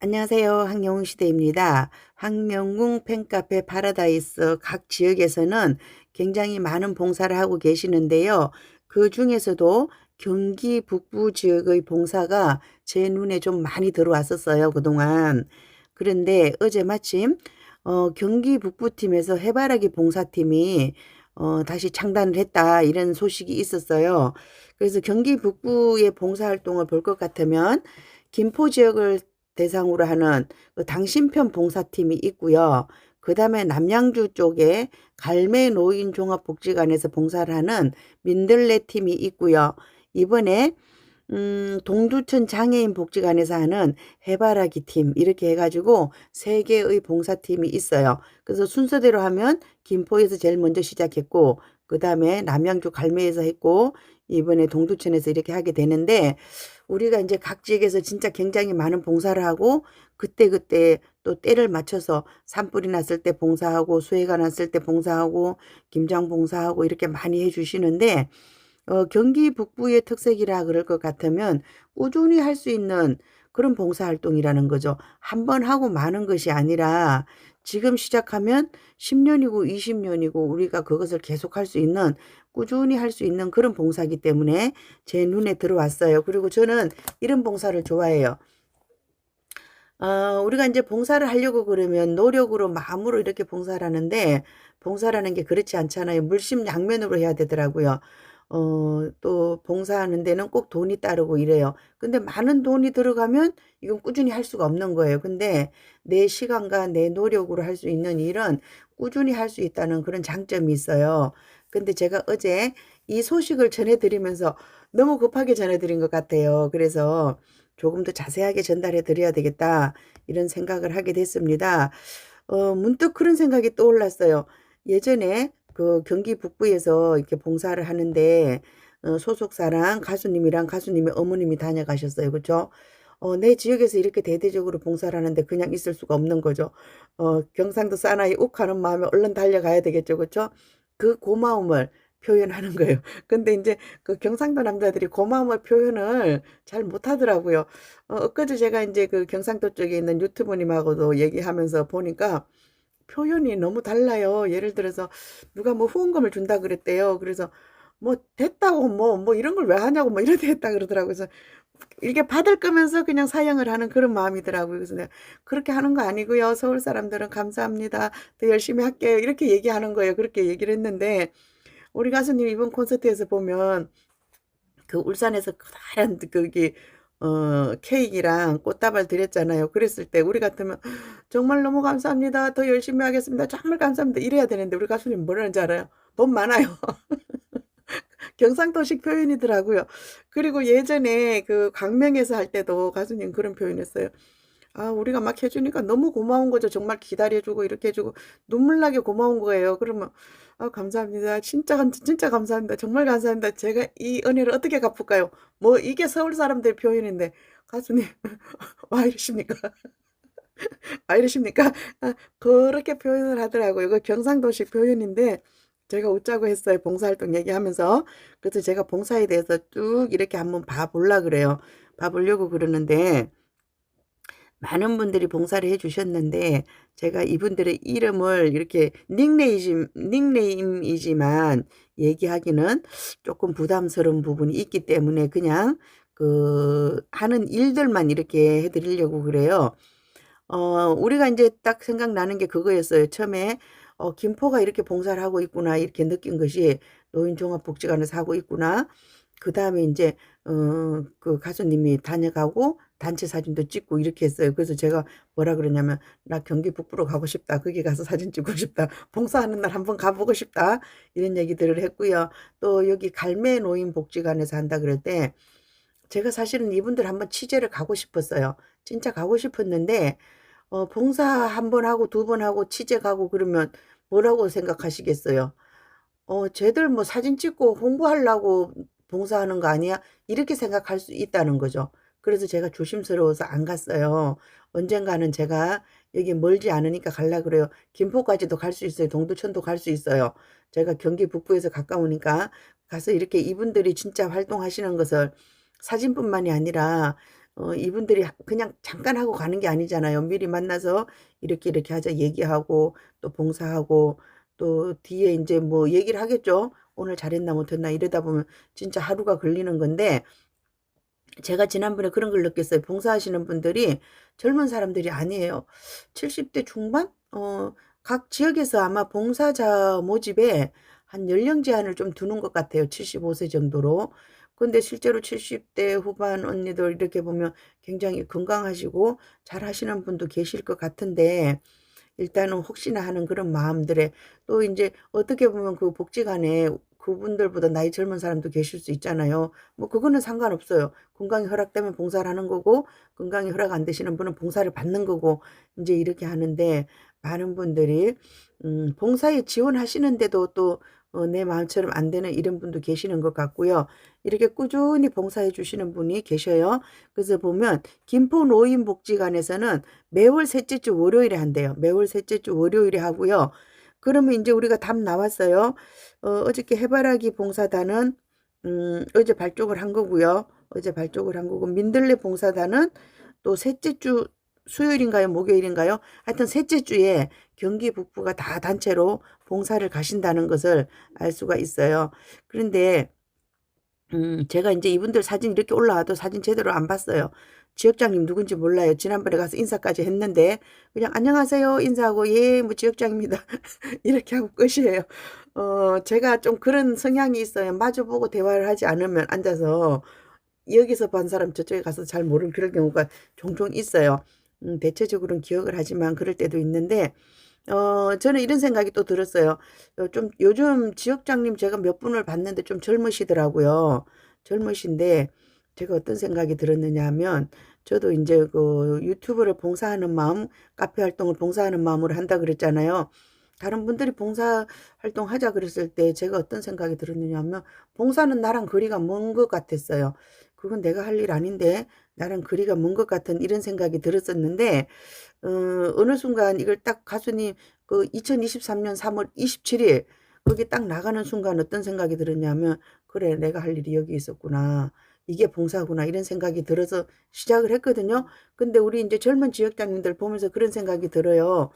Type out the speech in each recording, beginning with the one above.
안녕하세요. 황영웅 시대입니다. 황영웅 팬카페 파라다이스 각 지역에서는 굉장히 많은 봉사를 하고 계시는데요. 그 중에서도 경기 북부 지역의 봉사가 제 눈에 좀 많이 들어왔었어요. 그동안. 그런데 어제 마침 어, 경기 북부팀에서 해바라기 봉사팀이 어, 다시 창단을 했다 이런 소식이 있었어요. 그래서 경기 북부의 봉사활동을 볼 것 같으면 김포 지역을 대상으로 하는 그 당신편 봉사팀이 있고요. 그 다음에 남양주 쪽에 갈매 노인 종합복지관에서 봉사를 하는 민들레 팀이 있고요. 이번에 음, 동두천 장애인 복지관에서 하는 해바라기 팀 이렇게 해가지고 세 개의 봉사팀이 있어요. 그래서 순서대로 하면 김포에서 제일 먼저 시작했고 그 다음에 남양주 갈매에서 했고 이번에 동두천에서 이렇게 하게 되는데 우리가 이제 각 지역에서 진짜 굉장히 많은 봉사를 하고 그때그때 또 때를 맞춰서 산불이 났을 때 봉사하고 수해가 났을 때 봉사하고 김장 봉사하고 이렇게 많이 해주시는데 어, 경기 북부의 특색이라 그럴 것 같으면 꾸준히 할 수 있는 그런 봉사활동이라는 거죠. 한 번 하고 마는 것이 아니라 지금 시작하면 10년이고 20년이고 우리가 그것을 계속할 수 있는 꾸준히 할 수 있는 그런 봉사기 때문에 제 눈에 들어왔어요. 그리고 저는 이런 봉사를 좋아해요. 어, 우리가 이제 봉사를 하려고 그러면 노력으로 마음으로 이렇게 봉사를 하는데 봉사라는 게 그렇지 않잖아요. 물심양면으로 해야 되더라고요. 어, 또 봉사하는 데는 꼭 돈이 따르고 이래요. 근데 많은 돈이 들어가면 이건 꾸준히 할 수가 없는 거예요. 근데 내 시간과 내 노력으로 할 수 있는 일은 꾸준히 할 수 있다는 그런 장점이 있어요. 근데 제가 어제 이 소식을 전해드리면서 너무 급하게 전해드린 것 같아요. 그래서 조금 더 자세하게 전달해 드려야 되겠다. 이런 생각을 하게 됐습니다. 어, 문득 그런 생각이 떠올랐어요. 예전에 그 경기 북부에서 이렇게 봉사를 하는데 어, 소속사랑 가수님이랑 가수님의 어머님이 다녀가셨어요. 그렇죠? 어, 내 지역에서 이렇게 대대적으로 봉사를 하는데 그냥 있을 수가 없는 거죠. 어, 경상도 사나이 욱하는 마음에 얼른 달려가야 되겠죠. 그렇죠? 그 고마움을 표현하는 거예요. 근데 이제 그 경상도 남자들이 고마움의 표현을 잘 못하더라고요. 어, 엊그제 제가 이제 그 경상도 쪽에 있는 유튜버님하고도 얘기하면서 보니까 표현이 너무 달라요. 예를 들어서 누가 뭐 후원금을 준다 그랬대요. 그래서 뭐 됐다고 뭐뭐 이런 걸 왜 하냐고 뭐 이렇게 했다 그러더라고요. 그래서 이게 받을 거면서 그냥 사양을 하는 그런 마음이더라고요. 그래서 내가 그렇게 하는 거 아니고요. 서울 사람들은 감사합니다. 더 열심히 할게요. 이렇게 얘기하는 거예요. 그렇게 얘기를 했는데 우리 가수님 이번 콘서트에서 보면 그 울산에서 커다란 거기 어, 케이크랑 꽃다발 드렸잖아요. 그랬을 때 우리 같으면 정말 너무 감사합니다. 더 열심히 하겠습니다. 정말 감사합니다. 이래야 되는데 우리 가수님 뭐라는지 알아요? 돈 많아요. 경상도식 표현이더라고요. 그리고 예전에 그 광명에서 할 때도 가수님 그런 표현했어요. 아, 우리가 막 해주니까 너무 고마운 거죠. 정말 기다려주고 이렇게 해주고 눈물 나게 고마운 거예요. 그러면 아, 감사합니다. 진짜 감- 진짜 감사합니다. 정말 감사합니다. 제가 이 은혜를 어떻게 갚을까요? 뭐 이게 서울 사람들 표현인데 가수님 와 이러십니까? 와 이러십니까? 아, 그렇게 표현을 하더라고요. 이거 경상도식 표현인데 제가 웃자고 했어요. 봉사활동 얘기하면서. 그래서 제가 봉사에 대해서 쭉 이렇게 한번 봐보려 그래요. 봐보려고 그러는데 많은 분들이 봉사를 해주셨는데 제가 이분들의 이름을 이렇게 닉네임, 닉네임이지만 얘기하기는 조금 부담스러운 부분이 있기 때문에 그냥 그 하는 일들만 이렇게 해드리려고 그래요. 어, 우리가 이제 딱 생각나는 게 그거였어요. 처음에 어, 김포가 이렇게 봉사를 하고 있구나 이렇게 느낀 것이 노인종합복지관에서 하고 있구나. 그 다음에 이제 어, 그 가수님이 다녀가고 단체 사진도 찍고 이렇게 했어요. 그래서 제가 뭐라 그러냐면 나 경기 북부로 가고 싶다. 거기 가서 사진 찍고 싶다. 봉사하는 날 한번 가보고 싶다. 이런 얘기들을 했고요. 또 여기 갈매 노인 복지관에서 한다 그럴 때 제가 사실은 이분들 한번 취재를 가고 싶었어요. 진짜 가고 싶었는데 어, 봉사 한 번 하고 두 번 하고 취재 가고 그러면 뭐라고 생각하시겠어요? 어, 쟤들 뭐 사진 찍고 홍보하려고 봉사하는 거 아니야? 이렇게 생각할 수 있다는 거죠. 그래서 제가 조심스러워서 안 갔어요. 언젠가는 제가 여기 멀지 않으니까 갈라 그래요. 김포까지도 갈 수 있어요. 동두천도 갈 수 있어요. 제가 경기 북부에서 가까우니까 가서 이렇게 이분들이 진짜 활동하시는 것을 사진뿐만이 아니라 어, 이분들이 그냥 잠깐 하고 가는 게 아니잖아요. 미리 만나서 이렇게 이렇게 하자 얘기하고 또 봉사하고 또 뒤에 이제 뭐 얘기를 하겠죠. 오늘 잘했나 못했나 이러다 보면 진짜 하루가 걸리는 건데 제가 지난번에 그런 걸 느꼈어요. 봉사하시는 분들이 젊은 사람들이 아니에요. 70대 중반? 어, 각 지역에서 아마 봉사자 모집에 한 연령 제한을 좀 두는 것 같아요. 75세 정도로. 근데 실제로 70대 후반 언니들 이렇게 보면 굉장히 건강하시고 잘 하시는 분도 계실 것 같은데 일단은 혹시나 하는 그런 마음들에 또 이제 어떻게 보면 그 복지관에 그분들보다 나이 젊은 사람도 계실 수 있잖아요. 뭐 그거는 상관없어요. 건강이 허락되면 봉사를 하는 거고 건강이 허락 안 되시는 분은 봉사를 받는 거고 이제 이렇게 하는데 많은 분들이 음 봉사에 지원하시는데도 또어내 마음처럼 안 되는 이런 분도 계시는 것 같고요. 이렇게 꾸준히 봉사해 주시는 분이 계셔요. 그래서 보면 김포 노인복지관에서는 매월 셋째 주 월요일에 한대요. 매월 셋째 주 월요일에 하고요. 그러면 인제 우리가 답 나왔어요. 어 어저께 해바라기 봉사단은 음 어제 발족을 한 거고요. 어제 발족을 한 거고 민들레 봉사단은 또 셋째 주 수요일인가요? 목요일인가요? 하여튼 셋째 주에 경기 북부가 다 단체로 봉사를 가신다는 것을 알 수가 있어요. 그런데 음 제가 인제 이분들 사진 이렇게 올라와도 사진 제대로 안 봤어요. 지역장님 누군지 몰라요. 지난번에 가서 인사까지 했는데 그냥 "안녕하세요." 인사하고 "예 뭐 지역장입니다." 이렇게 하고 끝이에요. 어 제가 좀 그런 성향이 있어요. 마주 보고 대화를 하지 않으면 앉아서 여기서 본 사람 저쪽에 가서 잘 모르는 그런 경우가 종종 있어요. 음 대체적으로는 기억을 하지만 그럴 때도 있는데 어 저는 이런 생각이 또 들었어요. 어좀 요즘 지역장님 제가 몇 분을 봤는데 좀 젊으시더라고요. 젊으신데 제가 어떤 생각이 들었느냐 하면 저도 인제 그 유튜브를 봉사하는 마음, 카페 활동을 봉사하는 마음으로 한다 그랬잖아요. 다른 분들이 봉사 활동 하자 그랬을 때 제가 어떤 생각이 들었느냐 하면 봉사는 나랑 거리가 먼 것 같았어요. 그건 내가 할 일 아닌데 나랑 거리가 먼 것 같은 이런 생각이 들었었는데 어 어느 순간 이걸 딱 가수님 그 2023년 3월 27일 거기 딱 나가는 순간 어떤 생각이 들었냐면 '그래 내가 할 일이 여기 있었구나. 이게 봉사구나.' 이런 생각이 들어서 시작을 했거든요. 근데 우리 인제 젊은 지역장님들 보면서 그런 생각이 들어요.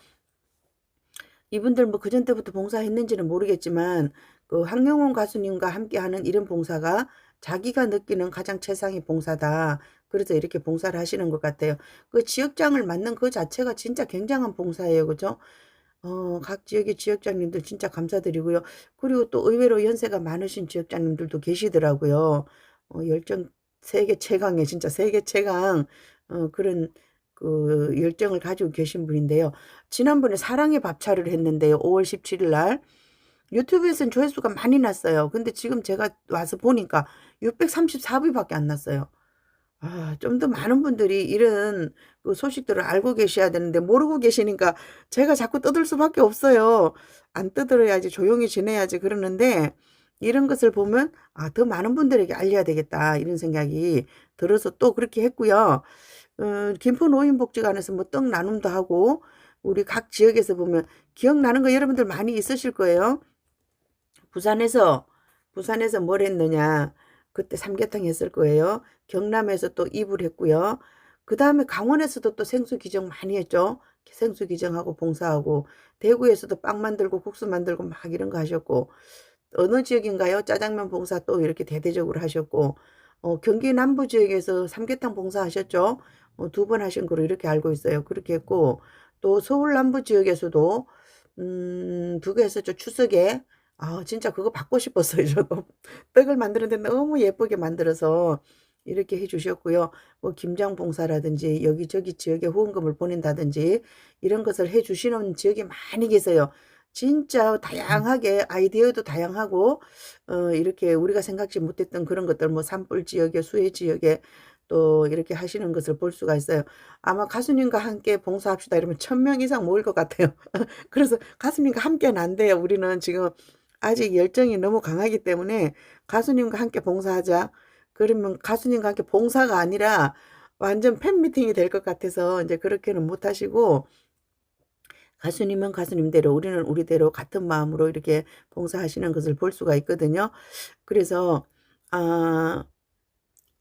이분들 뭐 그전 때부터 봉사했는지는 모르겠지만 그 황영훈 가수님과 함께하는 이런 봉사가 자기가 느끼는 가장 최상의 봉사다. 그래서 이렇게 봉사를 하시는 것 같아요. 그 지역장을 맡는 그 자체가 진짜 굉장한 봉사예요. 그죠? 어 각 지역의 지역장님들 진짜 감사드리고요. 그리고 또 의외로 연세가 많으신 지역장님들도 계시더라고요. 어 열정 세계 최강의 진짜 세계 최강 어 그런 그 열정을 가지고 계신 분인데요. 지난번에 사랑의 밥차를 했는데요. 5월 17일 날. 유튜브에서는 조회수가 많이 났어요. 근데 지금 제가 와서 보니까 634 뷰밖에 안 났어요. 아 좀 더 많은 분들이 이런 그 소식들을 알고 계셔야 되는데 모르고 계시니까 제가 자꾸 떠들 수밖에 없어요. 안 떠들어야지 조용히 지내야지 그러는데 이런 것을 보면 '아 더 많은 분들에게 알려야 되겠다.' 이런 생각이 들어서 또 그렇게 했고요. 어 김포 노인복지관에서 뭐 떡 나눔도 하고 우리 각 지역에서 보면 기억나는 거 여러분들 많이 있으실 거예요. 부산에서 부산에서 뭘 했느냐. 그때 삼계탕 했을 거예요. 경남에서 또 이불 했고요. 그 다음에 강원에서도 또 생수 기정 많이 했죠. 생수 기정하고 봉사하고 대구에서도 빵 만들고 국수 만들고 막 이런 거 하셨고 어느 지역인가요? 짜장면 봉사 또 이렇게 대대적으로 하셨고 어 경기 남부 지역에서 삼계탕 봉사하셨죠. 어 두 번 하신 거로 이렇게 알고 있어요. 그렇게 했고 또 서울 남부 지역에서도 음 두개 했었죠. 추석에 아 진짜 그거 받고 싶었어요 저도. 떡을 만드는데 너무 예쁘게 만들어서 이렇게 해 주셨고요. 뭐 김장 봉사라든지 여기저기 지역에 후원금을 보낸다든지 이런 것을 해 주시는 지역이 많이 계세요. 진짜 다양하게 아이디어도 다양하고 어 이렇게 우리가 생각지 못했던 그런 것들 뭐 산불 지역에 수해 지역에 또 이렇게 하시는 것을 볼 수가 있어요. 아마 가수님과 함께 봉사합시다 이러면 1000명 이상 모일 것 같아요. 그래서 가수님과 함께는 안 돼요. 우리는 지금 아직 열정이 너무 강하기 때문에 가수님과 함께 봉사하자. 그러면 가수님과 함께 봉사가 아니라 완전 팬미팅이 될 것 같아서 인제 그렇게는 못 하시고 가수님은 가수님대로 우리는 우리대로 같은 마음으로 이렇게 봉사하시는 것을 볼 수가 있거든요. 그래서 아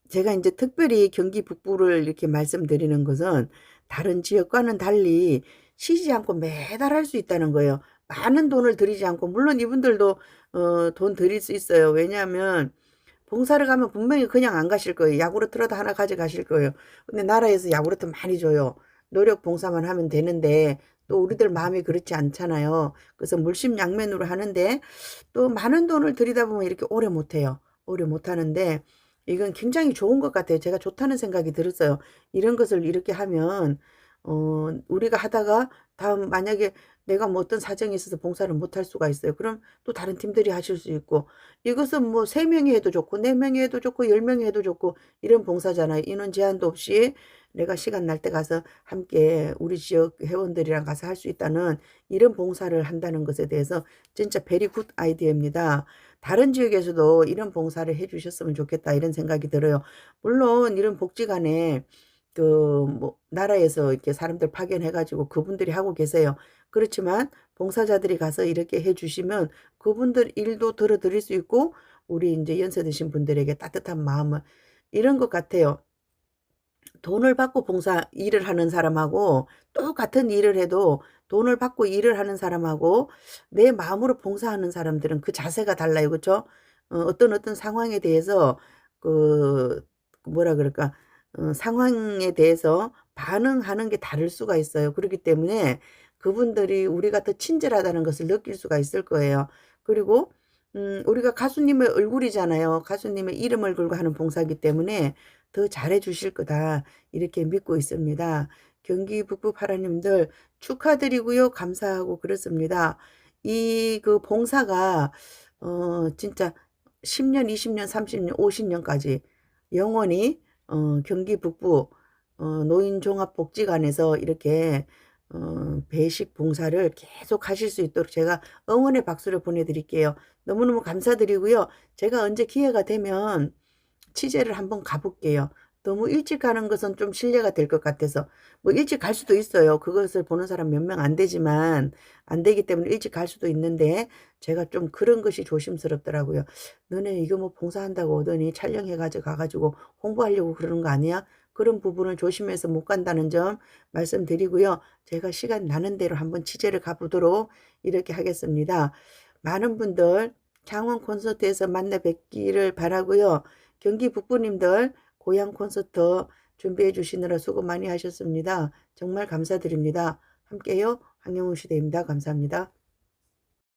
제가 인제 특별히 경기 북부를 이렇게 말씀드리는 것은 다른 지역과는 달리 쉬지 않고 매달 할 수 있다는 거예요. 많은 돈을 들이지 않고 물론 이분들도 어돈 들일 수 있어요. 왜냐하면 봉사를 가면 분명히 그냥 안 가실 거예요. 야구르트라도 하나 가져가실 거예요. 근데 나라에서 야구르트 많이 줘요. 노력 봉사만 하면 되는데 또 우리들 마음이 그렇지 않잖아요. 그래서 물심양면으로 하는데 또 많은 돈을 들이다 보면 이렇게 오래 못 해요. 오래 못 하는데 이건 굉장히 좋은 것 같아요. 제가 좋다는 생각이 들었어요. 이런 것을 이렇게 하면 어 우리가 하다가 다음 만약에 내가 뭐 어떤 사정이 있어서 봉사를 못할 수가 있어요. 그럼 또 다른 팀들이 하실 수 있고 이것은 뭐3 명이 해도 좋고 4 명이 해도 좋고 10 명이 해도 좋고 이런 봉사잖아요. 인원 제한도 없이 내가 시간 날 때 가서 함께 우리 지역 회원들이랑 가서 할 수 있다는 이런 봉사를 한다는 것에 대해서 진짜 베리 굿 아이디어입니다. 다른 지역에서도 이런 봉사를 해 주셨으면 좋겠다 이런 생각이 들어요. 물론 이런 복지관에 그뭐 나라에서 이렇게 사람들 파견해 가지고 그분들이 하고 계세요. 그렇지만 봉사자들이 가서 이렇게 해 주시면 그분들 일도 덜어 드릴 수 있고 우리 인제 연세 드신 분들에게 따뜻한 마음을 이런 것 같아요. 돈을 받고 봉사 일을 하는 사람하고 똑같은 일을 해도 돈을 받고 일을 하는 사람하고 내 마음으로 봉사하는 사람들은 그 자세가 달라요. 그쵸? 어 어떤 어떤 상황에 대해서 그 뭐라 그럴까? 어 상황에 대해서 반응하는 게 다를 수가 있어요. 그렇기 때문에 그분들이 우리가 더 친절하다는 것을 느낄 수가 있을 거예요. 그리고 음 우리가 가수님의 얼굴이잖아요. 가수님의 이름을 걸고 하는 봉사이기 때문에 '더 잘해 주실 거다.' 이렇게 믿고 있습니다. 경기 북부 파라님들 축하드리고요. 감사하고 그렇습니다. 이 그 봉사가 어 진짜 10 년, 20 년, 30 년, 50 년까지 영원히 어 경기 북부 어 노인종합복지관에서 이렇게 어 배식 봉사를 계속 하실 수 있도록 제가 응원의 박수를 보내 드릴게요. 너무너무 감사드리고요. 제가 언제 기회가 되면 취재를 한번 가 볼게요. 너무 일찍 가는 것은 좀 실례가 될 것 같아서 뭐 일찍 갈 수도 있어요. 그것을 보는 사람 몇 명 안 되지만 안 되기 때문에 일찍 갈 수도 있는데 제가 좀 그런 것이 조심스럽더라고요. "너네 이거 뭐 봉사한다고 오더니 촬영해 가지고 가 가지고 홍보하려고 그러는 거 아니야?" 그런 부분을 조심해서 못 간다는 점 말씀드리고요. 제가 시간 나는 대로 한번 취재를 가 보도록 이렇게 하겠습니다. 많은 분들 창원 콘서트에서 만나 뵙기를 바라고요. 경기 북부님들 고향 콘서트 준비해 주시느라 수고 많이 하셨습니다. 정말 감사드립니다. 함께요. 황영우 시대입니다. 감사합니다.